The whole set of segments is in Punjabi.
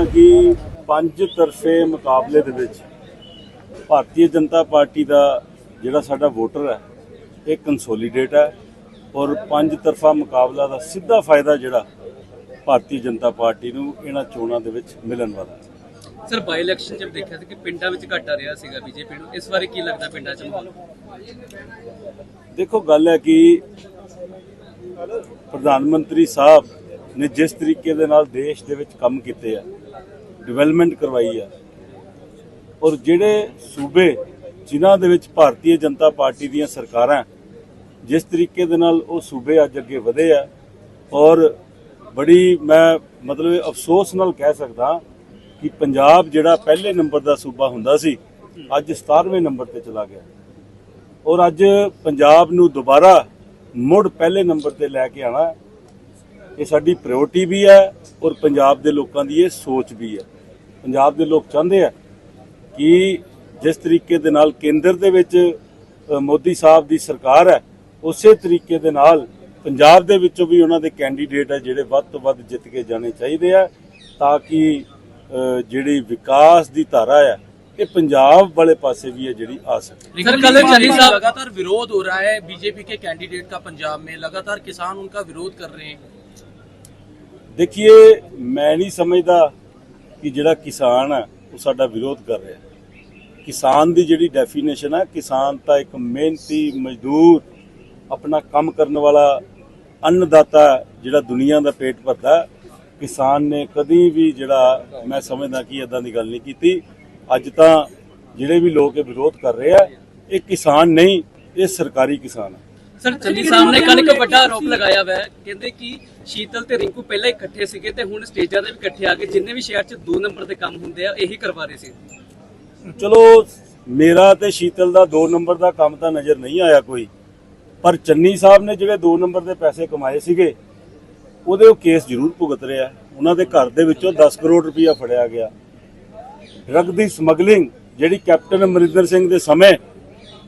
ਸਮਝਦਾ ਕਿ ਪੰਜ ਤਰਫੇ ਮੁਕਾਬਲੇ ਦੇ ਵਿੱਚ ਭਾਰਤੀ ਜਨਤਾ ਪਾਰਟੀ ਦਾ ਜਿਹੜਾ ਸਾਡਾ ਵੋਟਰ ਹੈ ਇਹ ਕੰਸੋਲੀਡੇਟ ਹੈ ਔਰ ਪੰਜ ਤਰਫਾ ਮੁਕਾਬਲਾ ਦਾ ਸਿੱਧਾ ਫਾਇਦਾ ਜਿਹੜਾ ਭਾਰਤੀ ਜਨਤਾ ਪਾਰਟੀ ਨੂੰ ਇਹਨਾਂ ਚੋਣਾਂ ਦੇ ਵਿੱਚ ਮਿਲਣ ਵਾਲਾ ਹੈ। ਸਰ ਬਾਈ ਇਲੈਕਸ਼ਨ ਚ ਦੇਖਿਆ ਸੀ ਕਿ ਪਿੰਡਾਂ ਵਿੱਚ ਘਾਟਾ ਰਿਹਾ ਸੀਗਾ ਬੀਜੇਪੀ ਨੂੰ। ਇਸ ਬਾਰੇ ਕੀ ਲੱਗਦਾ ਪਿੰਡਾਂ ਚ ਮਾਹੌਲ? ਦੇਖੋ ਗੱਲ ਹੈ ਕਿ ਪ੍ਰਧਾਨ ਮੰਤਰੀ ਸਾਹਿਬ ਨੇ ਜਿਸ ਤਰੀਕੇ ਦੇ ਨਾਲ ਦੇਸ਼ ਦੇ ਵਿੱਚ ਕੰਮ ਕੀਤੇ ਆ ਡਿਵੈਲਪਮੈਂਟ ਕਰਵਾਈ ਆ। ਔਰ ਜਿਹੜੇ ਸੂਬੇ ਜਿਨ੍ਹਾਂ ਦੇ ਵਿੱਚ ਭਾਰਤੀ ਜਨਤਾ ਪਾਰਟੀ ਦੀਆਂ ਸਰਕਾਰਾਂ ਜਿਸ ਤਰੀਕੇ ਦੇ ਨਾਲ ਉਹ ਸੂਬੇ ਅੱਜ ਅੱਗੇ ਵਧੇ ਆ, ਔਰ ਬੜੀ ਮੈਂ ਮਤਲਬ ਅਫਸੋਸ ਨਾਲ ਕਹਿ ਸਕਦਾ ਕਿ ਪੰਜਾਬ ਜਿਹੜਾ ਪਹਿਲੇ ਨੰਬਰ ਦਾ ਸੂਬਾ ਹੁੰਦਾ ਸੀ, ਅੱਜ 17ਵੇਂ ਨੰਬਰ ਤੇ ਚਲਾ ਗਿਆ। ਔਰ ਅੱਜ ਪੰਜਾਬ ਨੂੰ ਦੁਬਾਰਾ ਮੁੜ ਪਹਿਲੇ ਨੰਬਰ ਤੇ ਲੈ ਕੇ ਆਣਾ ਇਹ ਸਾਡੀ ਪ੍ਰਾਇੋਰਟੀ ਵੀ ਹੈ ਔਰ ਪੰਜਾਬ ਦੇ ਲੋਕਾਂ ਦੀ ਇਹ ਸੋਚ ਵੀ ਹੈ ਪੰਜਾਬ ਦੇ ਲੋਕ ਚਾਹੁੰਦੇ ਆ ਕਿ ਜਿਸ ਤਰੀਕੇ ਦੇ ਨਾਲ ਕੇਂਦਰ ਦੇ ਵਿੱਚ ਅ, ਮੋਦੀ ਸਾਹਿਬ ਦੀ ਸਰਕਾਰ ਹੈ ਉਸੇ ਤਰੀਕੇ ਦੇ ਨਾਲ ਪੰਜਾਬ ਦੇ ਵਿੱਚੋਂ ਵੀ ਉਹਨਾਂ ਦੇ ਕੈਂਡੀਡੇਟ ਹੈ ਜਿਹੜੇ ਵੱਧ ਤੋਂ ਵੱਧ ਜਿੱਤ ਕੇ ਜਾਣੇ ਚਾਹੀਦੇ ਆ ਤਾਂ ਕਿ ਅ, ਜਿਹੜੀ ਵਿਕਾਸ ਦੀ ਧਾਰਾ ਹੈ ਇਹ ਪੰਜਾਬ ਵਾਲੇ ਪਾਸੇ ਵੀ ਹੈ ਜਿਹੜੀ ਆ ਸਕੇ सर कल चली साहब लगातार विरोध हो रहा है बीजेपी के कैंडिडेट का पंजाब में लगातार किसान उनका विरोध कर रहे हैं ਦੇਖੀਏ ਮੈਂ ਨਹੀਂ ਸਮਝਦਾ ਕਿ ਜਿਹੜਾ ਕਿਸਾਨ ਹੈ ਉਹ ਸਾਡਾ ਵਿਰੋਧ ਕਰ ਰਿਹਾ। ਕਿਸਾਨ ਦੀ ਜਿਹੜੀ ਡੈਫੀਨੇਸ਼ਨ ਹੈ ਕਿਸਾਨ ਤਾਂ ਇੱਕ ਮਿਹਨਤੀ ਮਜ਼ਦੂਰ ਆਪਣਾ ਕੰਮ ਕਰਨ ਵਾਲਾ ਅੰਨਦਾਤਾ ਹੈ, ਜਿਹੜਾ ਦੁਨੀਆ ਦਾ ਪੇਟ ਭਰਦਾ। ਕਿਸਾਨ ਨੇ ਕਦੀ ਵੀ ਜਿਹੜਾ ਮੈਂ ਸਮਝਦਾ ਕਿ ਇਦਾਂ ਦੀ ਗੱਲ ਨਹੀਂ ਕੀਤੀ। ਅੱਜ ਤਾਂ ਜਿਹੜੇ ਵੀ ਲੋਕ ਇਹ ਵਿਰੋਧ ਕਰ ਰਹੇ ਆ ਇਹ ਕਿਸਾਨ ਨਹੀਂ ਇਹ ਸਰਕਾਰੀ ਕਿਸਾਨ ਹੈ ਸਰ ਚੰਨੀ ਸਾਹਿਬ ਨੇ ਕੱਲ ਇੱਕ ਵੱਡਾ ਆਰੋਪ ਲਗਾਇਆ ਹੋਇਆ ਹੈ ਕਹਿੰਦੇ ਕਿ ਸ਼ੀਤਲ ਤੇ ਰਿੰਕੂ ਪਹਿਲਾਂ ਇਕੱਠੇ ਸੀਗੇ ਤੇ ਹੁਣ ਸਟੇਜਾਂ ਤੇ ਵੀ ਇਕੱਠੇ ਆ ਕੇ ਜਿੰਨੇ ਵੀ ਸ਼ਹਿਰ 'ਚ ਦੋ ਨੰਬਰ ਦੇ ਕੰਮ ਹੁੰਦੇ ਆ, ਇਹੀ ਕਰਵਾ ਰਹੇ ਸੀ। ਚਲੋ, ਮੇਰਾ ਤੇ ਸ਼ੀਤਲ ਦਾ 2 ਨੰਬਰ ਦਾ ਕੰਮ ਤਾਂ ਨਜ਼ਰ ਨਹੀਂ ਆਇਆ ਕੋਈ। ਪਰ ਚੰਨੀ ਸਾਹਿਬ ਨੇ ਜਿਹੜੇ 2 ਨੰਬਰ ਦੇ ਪੈਸੇ ਕਮਾਏ ਸੀਗੇ, ਉਹਦੇ ਉਹ ਕੇਸ ਜ਼ਰੂਰ ਭੁਗਤ ਰਿਹਾ। ਉਹਨਾਂ ਦੇ ਘਰ ਦੇ ਵਿੱਚੋਂ 10 ਕਰੋੜ ਰੁਪਇਆ ਫੜਿਆ ਗਿਆ। ਡਰੱਗ ਦੀ ਸਮਗਲਿੰਗ, ਜਿਹੜੀ ਕੈਪਟਨ ਅਮਰਿੰਦਰ ਸਿੰਘ ਦੇ ਸਮੇਂ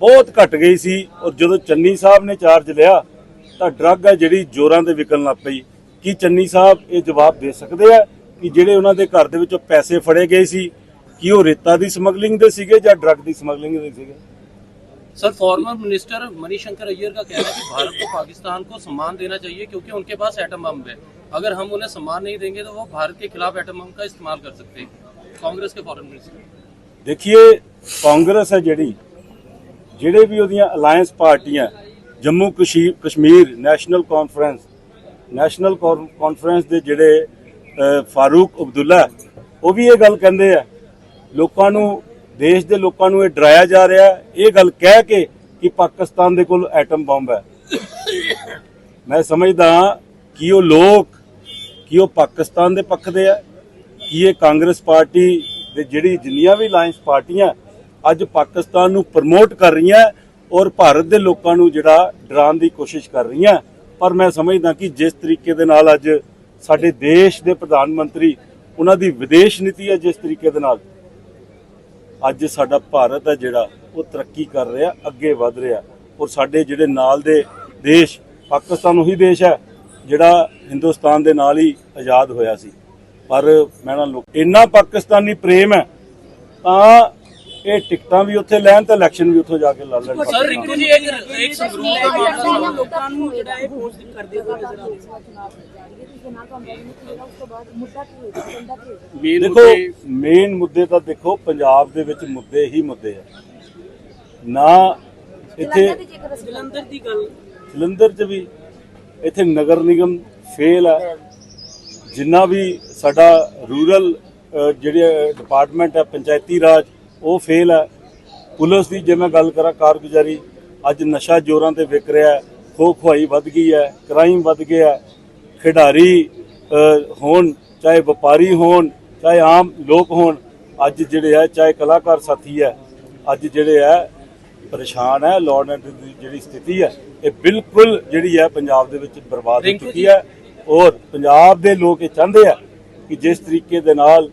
ਬਹੁਤ ਘਟ ਗਈ ਸੀ, ਔਰ ਜਦੋਂ ਚੰਨੀ ਸਾਹਿਬ ਨੇ ਚਾਰਜ ਲਿਆ ਤਾਂ ਡਰੱਗ ਹੈ ਜਿਹੜੀ ਜ਼ੋਰਾਂ ਦੇ ਵਿਕਣ ਲੱਗ ਪਈ ਕੀ ਚੰਨੀ ਸਾਹਿਬ ਇਹ ਜਵਾਬ ਦੇ ਸਕਦੇ ਆ ਕਿ ਜਿਹੜੇ ਉਹਨਾਂ ਦੇ ਘਰ ਦੇ ਵਿੱਚੋਂ ਪੈਸੇ ਫੜੇ ਗਏ ਸੀ ਕਿ ਉਹ ਰੇਤਾ ਦੀ ਸਮਗਲਿੰਗ ਦੇ ਸੀਗੇ ਜਾਂ ਡਰੱਗ ਦੀ ਸਮਗਲਿੰਗ ਦੇ ਸੀਗੇ sir former minister Manishankar Aiyar का कहना है कि भारत को पाकिस्तान को सम्मान देना चाहिए क्योंकि उनके पास एटम बम है अगर हम उन्हें सम्मान नहीं देंगे तो वो भारत के खिलाफ एटम बम का इस्तेमाल कर सकते हैं कांग्रेस के फॉरेन मिनिस्टर ਦੇਖੀਏ ਕਾਂਗਰਸ ਹੈ ਜਿਹੜੀ ਜਿਹੜੇ ਵੀ ਉਹਦੀਆਂ ਅਲਾਈਅੰਸ ਪਾਰਟੀਆਂ Jammu ਕਸ਼ੀ- Kashmir national conference national conference ਦੇ ਜਿਹੜੇ ਫਾਰੂਕ ਅਬਦੁੱਲਾ, ਉਹ ਵੀ ਇਹ ਗੱਲ ਕਹਿੰਦੇ ਆ। ਲੋਕਾਂ ਨੂੰ, ਦੇਸ਼ ਦੇ ਲੋਕਾਂ ਨੂੰ ਇਹ ਡਰਾਇਆ ਜਾ ਰਿਹਾ, ਇਹ ਗੱਲ ਕਹਿ ਕੇ ਕਿ ਪਾਕਿਸਤਾਨ ਦੇ ਕੋਲ ਐਟਮ ਬੰਬ ਹੈ। ਮੈਂ ਸਮਝਦਾ ਕਿ ਉਹ ਲੋਕ, ਕਿ ਉਹ ਪਾਕਿਸਤਾਨ ਦੇ ਪੱਖ ਦੇ ਆ, ਕਿ ਇਹ ਕਾਂਗਰਸ ਪਾਰਟੀ ਦੇ ਜਿਹੜੀ ਜਿੰਨੀਆਂ ਵੀ ਅਲਾਈਅੰਸ ਪਾਰਟੀਆਂ ਅੱਜ ਪਾਕਿਸਤਾਨ ਨੂੰ ਪ੍ਰਮੋਟ ਕਰ ਰਹੀਆਂ ਔਰ ਭਾਰਤ ਦੇ ਲੋਕਾਂ ਨੂੰ ਜਿਹੜਾ ਡਰਾਉਣ ਦੀ ਕੋਸ਼ਿਸ਼ ਕਰ ਰਹੀਆਂ, ਪਰ ਮੈਂ ਸਮਝਦਾ ਕਿ ਜਿਸ ਤਰੀਕੇ ਦੇ ਨਾਲ ਅੱਜ ਸਾਡੇ ਦੇਸ਼ ਦੇ ਪ੍ਰਧਾਨ ਮੰਤਰੀ, ਉਹਨਾਂ ਦੀ ਵਿਦੇਸ਼ ਨੀਤੀ ਹੈ ਜਿਸ ਤਰੀਕੇ ਦੇ ਨਾਲ। ਅੱਜ ਸਾਡਾ ਭਾਰਤ ਹੈ ਜਿਹੜਾ, ਉਹ ਤਰੱਕੀ ਕਰ ਰਿਹਾ, ਅੱਗੇ ਵਧ ਰਿਹਾ। ਔਰ ਸਾਡੇ ਜਿਹੜੇ ਨਾਲ ਦੇ ਦੇਸ਼, ਪਾਕਿਸਤਾਨ ਉਹੀ ਦੇਸ਼ ਹੈ ਜਿਹੜਾ ਹਿੰਦੁਸਤਾਨ ਦੇ ਨਾਲ ਹੀ ਆਜ਼ਾਦ ਹੋਇਆ ਸੀ। ਪਰ ਮੈਂ ਨਾ ਲੋਕ ਇੰਨਾ ਪਾਕਿਸਤਾਨੀ ਪ੍ਰੇਮ ਹੈ, ਤਾਂ ਇਹ ਟਿਕਟਾਂ ਵੀ ਉੱਥੇ ਲੈਣ ਤੇ ਇਲੈਕਸ਼ਨ ਵੀ ਉੱਥੇ ਜਾ ਕੇ ਲੜ ਲੈਣ। ਸਰ ਰਿੰਕੂ ਜੀ ਇੱਕ ਇੱਕ ਸੰਗਰੂਰ ਦੇ ਮਾਮਲੇ ਲੋਕਾਂ ਨੂੰ ਜਿਹੜਾ ਇਹ ਪੋਸਟ ਕਰਦੇ ਹੋ ਨਜ਼ਰ ਆ ਰਿਹਾ ਦੇਖੋ ਮੇਨ ਮੁੱਦੇ ਤਾਂ ਦੇਖੋ ਪੰਜਾਬ ਦੇ ਵਿੱਚ ਮੁੱਦੇ ਹੀ ਮੁੱਦੇ ਆ। ਨਾ ਇੱਥੇ ਜਲੰਧਰ ਦੀ ਗੱਲ ਜਲੰਧਰ 'ਚ ਵੀ ਇੱਥੇ ਨਗਰ ਨਿਗਮ ਫੇਲ ਆ। ਜਿੰਨਾ ਵੀ ਸਾਡਾ ਰੂਰਲ ਜਿਹੜੇ ਡਿਪਾਰਟਮੈਂਟ ਹੈ ਪੰਚਾਇਤੀ ਰਾਜ ਉਹ ਫੇਲ ਹੈ। ਪੁਲਿਸ ਦੀ ਜੇ ਮੈਂ ਗੱਲ ਕਰਾਂ ਕਾਰਗੁਜ਼ਾਰੀ ਅੱਜ ਨਸ਼ਾ ਜੋਰਾਂ ਤੇ ਵਿਕ ਰਿਹਾ ਖੋ ਖੁਆਈ ਵੱਧ ਗਈ ਹੈ ਕ੍ਰਾਈਮ ਵੱਧ ਗਿਆ ਖਿਡਾਰੀ ਹੋਣ ਚਾਹੇ ਵਪਾਰੀ ਹੋਣ ਚਾਹੇ ਆਮ ਲੋਕ ਹੋਣ ਅੱਜ ਜਿਹੜੇ ਹੈ ਚਾਹੇ ਕਲਾਕਾਰ ਸਾਥੀ ਹੈ ਅੱਜ ਜਿਹੜੇ ਹੈ ਪਰੇਸ਼ਾਨ ਹੈ ਐਂਡ ਦੀ ਜਿਹੜੀ ਸਥਿਤੀ ਹੈ ਇਹ ਬਿਲਕੁਲ ਜਿਹੜੀ ਹੈ ਪੰਜਾਬ ਦੇ ਵਿੱਚ ਬਰਬਾਦ ਹੋ ਚੁੱਕੀ ਹੈ। ਔਰ ਪੰਜਾਬ ਦੇ ਲੋਕ ਇਹ ਚਾਹੁੰਦੇ ਆ ਕਿ ਜਿਸ ਤਰੀਕੇ ਦੇ ਨਾਲ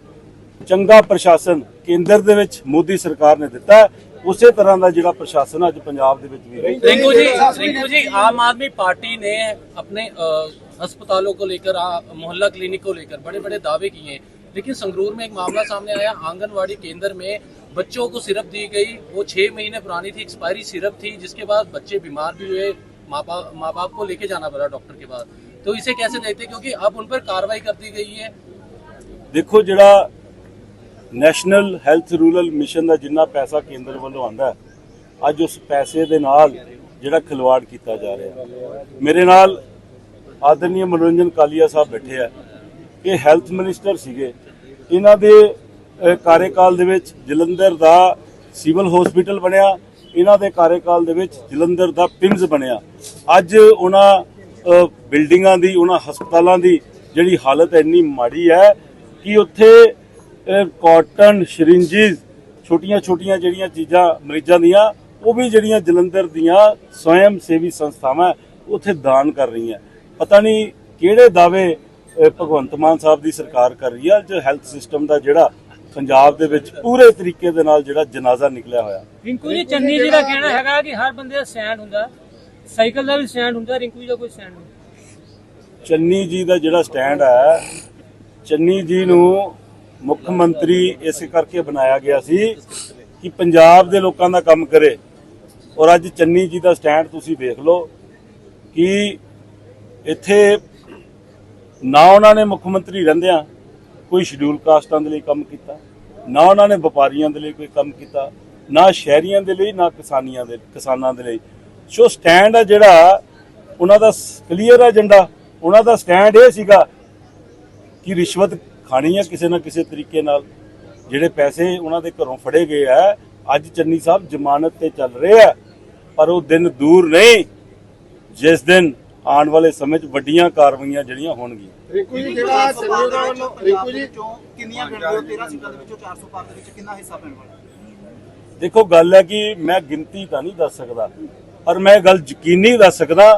ਚੰਗਾ ਪ੍ਰਸ਼ਾਸਨ ਕੇਂਦਰ ਦੇ ਵਿੱਚ ਮੋਦੀ ਸਰਕਾਰ ਨੇ ਦਿੱਤਾ ਹੈ, ਉਸੇ ਤਰ੍ਹਾਂ ਦਾ ਜਿਹੜਾ ਪ੍ਰਸ਼ਾਸਨ ਅੱਜ ਪੰਜਾਬ ਦੇ ਵਿੱਚ ਵੀ ਰਹੇ रिंकू जी रिंकू जी आम आदमी पार्टी ने अपने अ, अस्पतालों को लेकर आ, मोहल्ला क्लिनिक को लेकर बड़े बड़े दावे किए हैं लेकिन संगरूर में एक मामला सामने आया आंगनवाड़ी केंद्र में बच्चों को सिरप दी गई वो छह महीने पुरानी थी एक्सपायरी सिरप थी जिसके बाद बच्चे बीमार भी हुए माँ बाप माँ बाप को लेके जाना पड़ा डॉक्टर के पास तो इसे कैसे देखते हैं? क्योंकि अब उन पर कार्रवाई कर दी गई है ਦੇਖੋ ਜਿਹੜਾ ਨੈਸ਼ਨਲ ਹੈਲਥ ਰੂਰਲ ਮਿਸ਼ਨ ਦਾ ਜਿੰਨਾ ਪੈਸਾ ਕੇਂਦਰ ਵੱਲੋਂ ਆਂਦਾ ਅੱਜ ਉਸ ਪੈਸੇ ਦੇ ਨਾਲ ਜਿਹੜਾ ਖਿਲਵਾੜ ਕੀਤਾ ਜਾ ਰਿਹਾ ਮੇਰੇ ਨਾਲ ਆਦਰਨੀय ਮਨੋਰੰਜਨ ਕਾਲੀਆ ਸਾਹਿਬ ਬੈਠੇ ਆ। ਇਹ ਹੈਲਥ ਮਿਨਿਸਟਰ ਸੀਗੇ। ਇਹਨਾਂ ਦੇ ਕਾਰਜਕਾਲ ਦੇ ਵਿੱਚ ਜਲੰਧਰ ਦਾ ਸਿਵਲ ਹਸਪੀਟਲ ਬਣਿਆ। ਇਹਨਾਂ ਦੇ ਕਾਰਜਕਾਲ ਦੇ ਵਿੱਚ ਜਲੰਧਰ ਦਾ ਪਿੰਗਸ ਬਣਿਆ। ਅੱਜ ਉਹਨਾਂ ਬਿਲਡਿੰਗਾਂ ਦੀ, ਉਹਨਾਂ ਹਸਪਤਾਲਾਂ ਦੀ ਜਿਹੜੀ ਹਾਲਤ ਇੰਨੀ ਮਾੜੀ ਹੈ ਕਿ ਉੱਥੇ ਕਾਟਨ ਸ਼ਰਿੰਜਿਸ ਛੋਟੀਆਂ-ਛੋਟੀਆਂ ਜਿਹੜੀਆਂ ਚੀਜ਼ਾਂ ਮਰੀਜ਼ਾਂ ਦੀਆਂ ਉਹ ਵੀ ਜਿਹੜੀਆਂ ਜਲੰਧਰ ਦੀਆਂ ਸਵੈਮ ਸੇਵੀ ਸੰਸਥਾਵਾਂ ਉੱਥੇ ਦਾਨ ਕਰ ਰਹੀਆਂ। ਪਤਾ ਨਹੀਂ ਕਿਹੜੇ ਦਾਅਵੇ ਭਗਵੰਤ ਮਾਨ ਸਾਹਿਬ ਦੀ ਸਰਕਾਰ ਕਰ ਰਹੀ ਹੈ ਜੋ ਹੈਲਥ ਸਿਸਟਮ ਦਾ ਜਿਹੜਾ ਪੰਜਾਬ ਦੇ ਵਿੱਚ ਪੂਰੇ ਤਰੀਕੇ ਦੇ ਨਾਲ ਜਿਹੜਾ ਜਨਾਜ਼ਾ ਨਿਕਲਿਆ ਹੋਇਆ। ਰਿੰਕੂ ਜੀ ਚੰਨੀ ਜੀ ਦਾ ਕਹਿਣਾ ਹੈਗਾ ਕਿ ਹਰ ਬੰਦੇ ਦਾ ਸਟੈਂਡ ਹੁੰਦਾ। ਸਾਈਕਲ ਦਾ ਵੀ ਸਟੈਂਡ ਹੁੰਦਾ ਰਿੰਕੂ ਜੀ ਦਾ ਕੋਈ ਸਟੈਂਡ ਨਹੀਂ। ਚੰਨੀ ਜੀ ਦਾ ਜਿਹੜਾ ਸਟੈਂਡ ਹੈ ਚੰਨੀ ਜੀ ਨੂੰ ਮੁੱਖ ਮੰਤਰੀ ਇਸੇ ਕਰਕੇ ਬਣਾਇਆ ਗਿਆ ਸੀ ਕਿ ਪੰਜਾਬ ਦੇ ਲੋਕਾਂ ਦਾ ਕੰਮ ਕਰੇ। ਔਰ ਅੱਜ ਚੰਨੀ ਜੀ ਦਾ ਸਟੈਂਡ ਤੁਸੀਂ ਵੇਖ ਲਓ ਕਿ ਇੱਥੇ ਨਾ ਉਹਨਾਂ ਨੇ ਮੁੱਖ ਮੰਤਰੀ ਰਹਿੰਦਿਆਂ ਕੋਈ ਸ਼ਡਿਊਲ ਕਾਸਟਾਂ ਦੇ ਲਈ ਕੰਮ ਕੀਤਾ, ਨਾ ਉਹਨਾਂ ਨੇ ਵਪਾਰੀਆਂ ਦੇ ਲਈ ਕੋਈ ਕੰਮ ਕੀਤਾ, ਨਾ ਸ਼ਹਿਰੀਆਂ ਦੇ ਲਈ, ਨਾ ਕਿਸਾਨੀਆਂ ਦੇ, ਕਿਸਾਨਾਂ ਦੇ ਲਈ। ਸੋ ਸਟੈਂਡ ਆ ਜਿਹੜਾ, ਉਹਨਾਂ ਦਾ ਕਲੀਅਰ ਏਜੰਡਾ, ਉਹਨਾਂ ਦਾ ਸਟੈਂਡ ਇਹ ਸੀਗਾ ਕਿ ਰਿਸ਼ਵਤ ਖਾਣੀ ਹੈ ਕਿਸੇ ਨਾ ਕਿਸੇ ਤਰੀਕੇ ਨਾਲ। ਜਿਹੜੇ ਪੈਸੇ ਉਹਨਾਂ ਦੇ ਘਰੋਂ ਫੜੇ ਗਏ ਆ ਅੱਜ ਚੰਨੀ ਸਾਹਿਬ ਜ਼ਮਾਨਤ ਤੇ ਚੱਲ ਰਹੇ ਆ ਪਰ ਉਹ ਦਿਨ ਦੂਰ ਨਹੀਂ ਜਿਸ ਦਿਨ ਆਉਣ ਵਾਲੇ ਸਮੇਂ 'ਚ ਵੱਡੀਆਂ ਕਾਰਵਾਈਆਂ ਜਿਹੜੀਆਂ ਹੋਣਗੀਆਂ। ਰਿੰਕੂ ਜੀ ਜਿਹੜਾ ਦਾ ਵੱਲੋਂ ਰਿੰਕੂ ਜੀ ਵਿੱਚੋਂ ਕਿੰਨੀਆਂ ਪਿੰਡ ਦੇ 13 ਸੀਟਾਂ ਦੇ ਵਿੱਚੋਂ 400 ਪਾਰ ਦੇ ਵਿੱਚ ਕਿੰਨਾ ਹਿੱਸਾ ਪੈਣ ਵਾਲਾ ਦੇਖੋ ਗੱਲ ਹੈ ਕਿ ਮੈਂ ਗਿਣਤੀ ਤਾਂ ਨਹੀਂ ਦੱਸ ਸਕਦਾ ਪਰ ਮੈਂ ਇਹ ਗੱਲ ਯਕੀਨੀ ਦੱਸ ਸਕਦਾ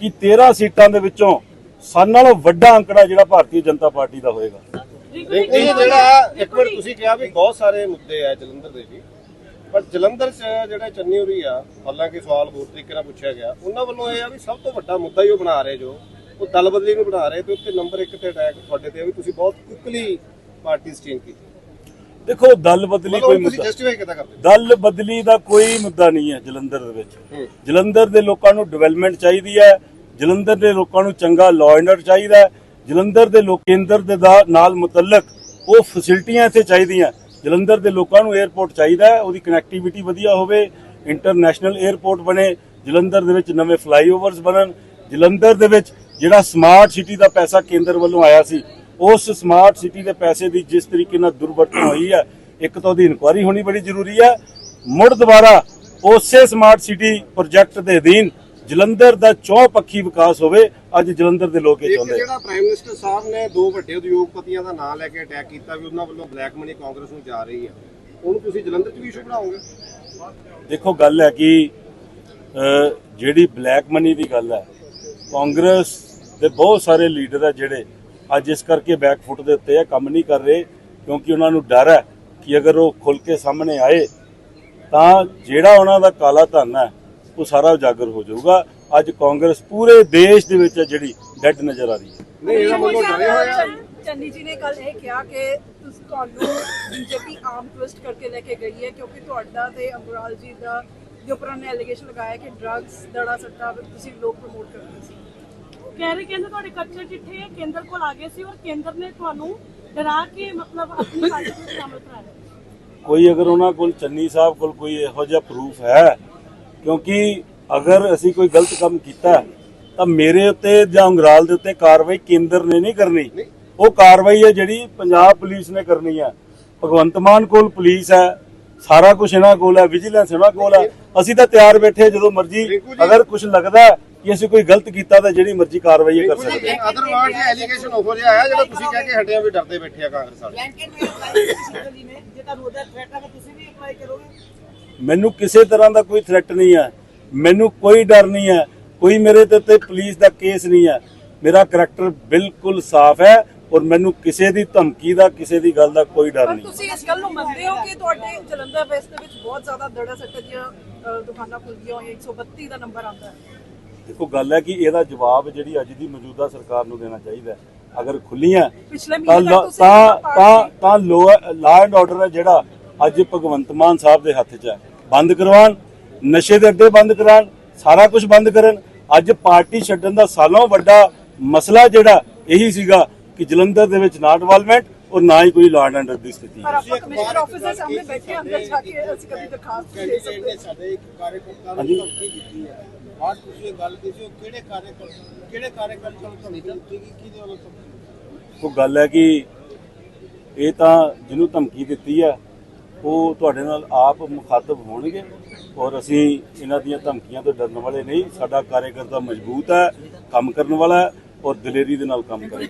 ਕਿ 13 ਸੀਟਾਂ ਦੇ ਵਿੱਚੋਂ ਸਾਨ ਨਾਲੋਂ ਵੱਡਾ ਅੰਕੜਾ ਜਿਹੜਾ ਭਾਰਤੀ ਜਨਤਾ ਪਾਰਟੀ ਦਾ ਹੋਏਗਾ। ਜੀ ਜਿਹੜਾ ਇੱਕ ਮਿੰਟ ਤੁਸੀਂ ਕਿਹਾ ਵੀ ਬਹੁਤ ਸਾਰੇ ਮੁੱਦੇ ਆ ਜਲੰਧਰ ਦੇ ਵੀ ਪਰ ਜਲੰਧਰ 'ਚ ਜਿਹੜਾ ਚੰਨੀ ਹੋਰੀ ਆ ਹਾਲਾਂਕਿ ਸਵਾਲ ਹੋਰ ਤਰੀਕੇ ਨਾਲ ਪੁੱਛਿਆ ਗਿਆ ਉਹਨਾਂ ਵੱਲੋਂ ਇਹ ਆ ਵੀ ਸਭ ਤੋਂ ਵੱਡਾ ਮੁੱਦਾ ਹੀ ਉਹ ਬਣਾ ਰਹੇ ਜੋ ਉਹ ਦਲ ਬਦਲੀ ਨੂੰ ਬਣਾ ਰਹੇ ਤੇ ਉੱਤੇ ਨੰਬਰ 1 ਤੇ ਅਟੈਕ ਤੁਹਾਡੇ ਤੇ ਆ ਵੀ ਤੁਸੀਂ ਬਹੁਤ ਕੁਇਕਲੀ ਪਾਰਟੀ ਚੇਂਜ ਕੀਤੀ। ਦੇਖੋ ਦਲ ਬਦਲੀ ਕੋਈ ਮੁੱਦਾ ਜਸਟੀਫਾਈ ਕਿੱਦਾਂ ਕਰਦੇ? ਦਲ ਬਦਲੀ ਦਾ ਕੋਈ ਮੁੱਦਾ ਨਹੀਂ ਹੈ ਜਲੰਧਰ ਦੇ ਵਿੱਚ। ਜਲੰਧਰ ਦੇ ਲੋਕਾਂ ਨੂੰ ਡਿਵੈਲਪਮੈਂਟ ਚਾਹੀਦੀ ਹੈ ਜਲੰਧਰ ਦੇ ਲੋਕਾਂ ਨੂੰ ਚੰਗਾ ਲਾਅ ਐਂਡ ਆਰਡਰ ਚਾਹੀਦਾ ਹੈ ਜਲੰਧਰ ਦੇ ਲੋਕ ਕੇਂਦਰ ਦੇ ਦਾ- ਨਾਲ ਮੁਤਲਕ ਉਹ ਫੈਸਿਲਿਟੀਆਂ ਇੱਥੇ ਚਾਹੀਦੀਆਂ। ਜਲੰਧਰ ਦੇ ਲੋਕਾਂ ਨੂੰ 에ਅਰਪੋਰਟ ਚਾਹੀਦਾ ਹੈ, ਉਹਦੀ ਕਨੈਕਟੀਵਿਟੀ ਵਧੀਆ ਹੋਵੇ ਇੰਟਰਨੈਸ਼ਨਲ 에ਅਰਪੋਰਟ ਬਣੇ, ਜਲੰਧਰ ਦੇ ਵਿੱਚ ਨਵੇਂ ਫਲਾਈਓਵਰਸ ਬਣਨ, ਜਲੰਧਰ ਦੇ ਵਿੱਚ ਜਿਹੜਾ ਸਮਾਰਟ ਸਿਟੀ ਦਾ ਪੈਸਾ ਕੇਂਦਰ ਵੱਲੋਂ ਆਇਆ ਸੀ, ਉਸ ਸਮਾਰਟ ਸਿਟੀ ਦੇ ਪੈਸੇ ਦੀ ਜਿਸ ਤਰੀਕੇ ਨਾਲ ਦੁਰਵਰਤੋਂ ਹੋਈ ਹੈ, ਇੱਕ ਤਾਂ ਉਹਦੀ ਇਨਕੁਆਇਰੀ ਹੋਣੀ ਬੜੀ ਜ਼ਰੂਰੀ ਹੈ। ਮੁੜ ਦੁਬਾਰਾ ਉਸੇ ਸਮਾਰਟ ਸਿਟੀ ਪ੍ਰੋਜੈਕਟ ਦੇ ਅਧੀਨ ਜਲੰਧਰ ਦਾ ਚੌਪੱਖੀ ਵਿਕਾਸ ਹੋਵੇ ਅੱਜ ਜਲੰਧਰ ਦੇ ਲੋਕ ਇਹ ਇੱਕ ਚਾਹੁੰਦੇ। ਜਿਹੜਾ ਪ੍ਰਾਈਮ ਮਿਨਿਸਟਰ ਸਾਹਿਬ ਨੇ ਦੋ ਵੱਡੇ ਉਦਯੋਗਪਤੀਆਂ ਦਾ ਨਾਮ ਲੈ ਕੇ ਅਟੈਕ ਕੀਤਾ ਵੀ ਉਹਨਾਂ ਵੱਲੋਂ ਬਲੈਕ ਮਨੀ ਕਾਂਗਰਸ ਨੂੰ ਜਾ ਰਹੀ ਹੈ ਉਹਨੂੰ ਤੁਸੀਂ ਜਲੰਧਰ 'ਚ ਵੀ ਇਸ਼ੂ ਬਣਾਓਗੇ ਦੇਖੋ ਗੱਲ ਹੈ ਕਿ ਅਹ, ਜਿਹੜੀ ਬਲੈਕ ਮਨੀ ਦੀ ਗੱਲ ਹੈ ਕਾਂਗਰਸ ਦੇ ਬਹੁਤ ਸਾਰੇ ਲੀਡਰ ਆ ਜਿਹੜੇ ਅੱਜ ਇਸ ਕਰਕੇ ਬੈਕਫੁੱਟ ਦੇ ਉੱਤੇ ਆ ਕੰਮ ਨਹੀਂ ਕਰ ਰਹੇ ਕਿਉਂਕਿ ਉਹਨਾਂ ਨੂੰ ਡਰ ਹੈ ਕਿ ਅਗਰ ਉਹ ਖੁੱਲ ਕੇ ਸਾਹਮਣੇ ਆਏ ਤਾਂ ਜਿਹੜਾ ਉਹਨਾਂ ਦਾ ਕਾਲਾ ਧਨ ਹੈ ਉਹ ਸਾਰਾ ਉਜਾਗਰ ਹੋ ਜਾਊਗਾ। ਅੱਜ ਕਾਂਗਰਸ ਪੂਰੇ ਦੇਸ਼ ਦੇ ਵਿੱਚ ਜਿਹੜੀ ਡੈਡ ਨਜ਼ਰ ਆ ਰਹੀ ਹੈ। ਨਹੀਂ ਇਹਦਾ ਵੱਲੋਂ ਡਰੇ ਹੋਏ ਆ। ਚੰਨੀ ਜੀ ਨੇ ਕੱਲ ਇਹ ਕਿਹਾ ਕਿ ਤੁਸੀਂ ਤੁਹਾਨੂੰ ਬੀਜੇਪੀ ਆਮ ਟਵਿਸਟ ਕਰਕੇ ਲੈ ਕੇ ਗਈ ਹੈ ਕਿਉਂਕਿ ਤੁਹਾਡਾ ਤੇ ਅੰਗਰਾਲ ਜੀ ਦਾ ਦੇ ਉੱਪਰ ਉਹਨੇ ਐਲੀਗੇਸ਼ਨ ਲਗਾਇਆ ਕਿ ਡਰੱਗਸ ਦੜਾ ਸੱਟਾ ਤੁਸੀਂ ਲੋਕ ਪ੍ਰਮੋਟ ਕਰਦੇ ਸੀ। ਕਹਿ ਰਹੇ ਕਹਿੰਦੇ ਤੁਹਾਡੇ ਕੱਚੇ ਚਿੱਠੇ ਕੇਂਦਰ ਕੋਲ ਆ ਗਏ ਸੀ ਔਰ ਕੇਂਦਰ ਨੇ ਤੁਹਾਨੂੰ ਡਰਾ ਕੇ ਮਤਲਬ ਆਪਣੀ ਪਾਰਟੀ ਵਿੱਚ ਸ਼ਾਮਲ ਕਰਾਇਆ ਕੋਈ ਅਗਰ ਉਹਨਾਂ ਕੋਲ ਚੰਨੀ ਸਾਹਿਬ ਕੋਲ ਕੋਈ ਇਹੋ ਜਿਹਾ ਪ੍ਰੂਫ ਹੈ ਕਿਉਂਕਿ ਅਗਰ ਅਸੀਂ ਕੋਈ ਗਲਤ ਕੰਮ ਕੀਤਾ ਹੈ, ਤਾਂ ਮੇਰੇ ਉੱਤੇ ਜਾਂ ਅੰਗਰਾਲ ਦੇ ਉੱਤੇ ਕਾਰਵਾਈ ਕੇਂਦਰ ਨੇ ਨਹੀਂ ਕਰਨੀ। ਉਹ ਕਾਰਵਾਈ ਹੈ ਜਿਹੜੀ ਪੰਜਾਬ ਪੁਲਿਸ ਨੇ ਕਰਨੀ ਹੈ। ਭਗਵੰਤ ਮਾਨ ਕੋਲ ਪੁਲਿਸ ਹੈ ਸਾਰਾ ਕੁਝ ਇਹਨਾਂ ਕੋਲ ਹੈ ਵਿਜੀਲੈਂਸ ਇਹਨਾਂ ਕੋਲ ਹੈ। ਅਸੀਂ ਤਾਂ ਤਿਆਰ ਬੈਠੇ ਹਾਂ ਜਦੋਂ ਮਰਜ਼ੀ ਅਗਰ ਕੁਝ ਲੱਗਦਾ ਹੈ ਕਿ ਅਸੀਂ ਕੋਈ ਗਲਤ ਕੀਤਾ ਤਾਂ ਜਿਹੜੀ ਮਰਜ਼ੀ ਕਾਰਵਾਈ ਕਰ ਸਕਦੇ ਹਾਂ। ਅਦਰਵਾਈਜ਼ ਇਹ ਐਲੀਗੇਸ਼ਨ ਉਹੋ ਜਿਹਾ ਹੈ ਜਿਹੜਾ ਤੁਸੀਂ ਕਹਿ ਕੇ ਹਟੇ ਆ ਵੀ ਡਰਦੇ ਬੈਠੇ ਆ ਕਾਂਗਰਸ ਵਾਲੇ। ਨੇ। ਜੇ ਤੁਹਾਨੂੰ ਉਹਦਾ ਥ੍ਰੈਟ ਹੈ ਤਾਂ ਤੁਸੀਂ ਵੀ ਅਪਲਾਈ ਕਰੋਗੇ। ਮੈਨੂੰ ਕਿਸੇ ਤਰ੍ਹਾਂ ਦਾ ਕੋਈ ਥ੍ਰੈਟ ਨਹੀਂ ਹੈ। ਮੈਨੂੰ ਕੋਈ ਡਰ ਨਹੀਂ ਹੈ। ਕੋਈ ਮੇਰੇ ਤੇ ਉੱਤੇ ਪੁਲਿਸ ਦਾ ਕੇਸ ਨਹੀਂ ਹੈ। ਮੇਰਾ ਕਰੈਕਟਰ ਬਿਲਕੁਲ ਸਾਫ਼ ਹੈ ਔਰ ਮੈਨੂੰ ਕਿਸੇ ਦੀ ਧਮਕੀ ਦਾ ਕਿਸੇ ਦੀ ਗੱਲ ਦਾ ਕੋਈ ਡਰ ਨਹੀਂ। ਤੁਸੀਂ ਇਸ ਗੱਲ ਨੂੰ ਮੰਨਦੇ ਹੋ ਕਿ ਤੁਹਾਡੇ ਜਲੰਧਰ ਵੈਸਟ ਦੇ ਵਿੱਚ ਬਹੁਤ ਜ਼ਿਆਦਾ ਦੜਾ ਸੱਟਾ ਦੀਆਂ ਦੁਕਾਨਾਂ ਖੁੱਲ ਗਈਆਂ ਹੋਈਆਂ 132 ਦਾ ਨੰਬਰ ਆਉਂਦਾ ਹੈ। ਦੇਖੋ ਗੱਲ ਹੈ ਕਿ ਇਹਦਾ ਜਵਾਬ ਜਿਹੜੀ ਅੱਜ ਦੀ ਮੌਜੂਦਾ ਸਰਕਾਰ ਨੂੰ ਦੇਣਾ ਚਾਹੀਦਾ ਹੈ। ਅਗਰ ਖੁੱਲੀਆਂ ਤਾਂ ਤਾਂ ਤਾਂ ਤਾਂ ਲਾ ਐਂਡ ਆਰਡਰ ਹੈ ਜਿਹੜਾ ਅੱਜ ਭਗਵੰਤ ਮਾਨ ਸਾਹਿਬ ਦੇ ਹੱਥ 'ਚ ਹੈ। ਬੰਦ ਕਰਵਾਉਣ ਨਸ਼ੇ ਦੇ ਅੱਡੇ ਬੰਦ ਕਰਾਉਣ ਸਾਰਾ ਕੁਝ ਬੰਦ ਕਰਨ। ਅੱਜ ਪਾਰਟੀ ਛੱਡਣ ਦਾ ਸਾਲੋਂ ਵੱਡਾ ਮਸਲਾ ਜਿਹੜਾ ਇਹੀ ਸੀਗਾ ਕਿ ਜਲੰਧਰ ਦੇ ਵਿੱਚ ਨਾ ਡਿਵੈਲਪਮੈਂਟ ਔਰ ਨਾ ਹੀ ਕੋਈ ਲਾਅ ਐਂਡ ਆਰਡਰ ਦੀ ਸਥਿਤੀ। ਪਰ ਆਪਾਂ ਕਮਿਸ਼ਨਰ ਆਫਿਸ ਦੇ ਸਾਹਮਣੇ ਬੈਠੇ ਅੰਦਰ ਜਾ ਕੇ ਅਸੀਂ ਕਦੀ ਦਰਖਾਸਤ ਨਹੀਂ ਦੇ ਸਕਦੇ। ਸਾਡੇ ਇੱਕ ਕਾਰਜਕਰਤਾ ਨੂੰ ਹਾਂਜੀ। ਧਮਕੀ ਦਿੱਤੀ ਹੈ। ਅੱਜ ਤੁਸੀਂ ਇਹ ਗੱਲ ਕੀਤੀ ਉਹ ਕਿਹੜੇ ਕਾਰਜਕਰਤਾ ਕਿਹੜੇ ਕਾਰਜਕਰਤਾ ਨੂੰ ਧਮਕੀ ਦਿੱਤੀ? ਗਈ ਕਿਹਦੇ ਵੱਲੋਂ ਧਮਕੀ ਉਹ ਗੱਲ ਹੈ ਕਿ ਇਹ ਤਾਂ ਜਿਹਨੂੰ ਧਮਕੀ ਦਿੱਤੀ ਹੈ ਉਹ ਤੁਹਾਡੇ ਨਾਲ ਆਪ ਮੁਖਾਤਬ ਹੋਣਗੇ ਔਰ ਅਸੀਂ ਇਹਨਾਂ ਦੀਆਂ ਧਮਕੀਆਂ ਤੋਂ ਡਰਨ ਵਾਲੇ ਨਹੀਂ, ਸਾਡਾ ਕਾਰਜਕਰਤਾ ਮਜ਼ਬੂਤ ਹੈ, ਕੰਮ ਕਰਨ ਵਾਲਾ ਹੈ ਔਰ ਦਲੇਰੀ ਦੇ ਨਾਲ ਕੰਮ ਕਰੇਗਾ।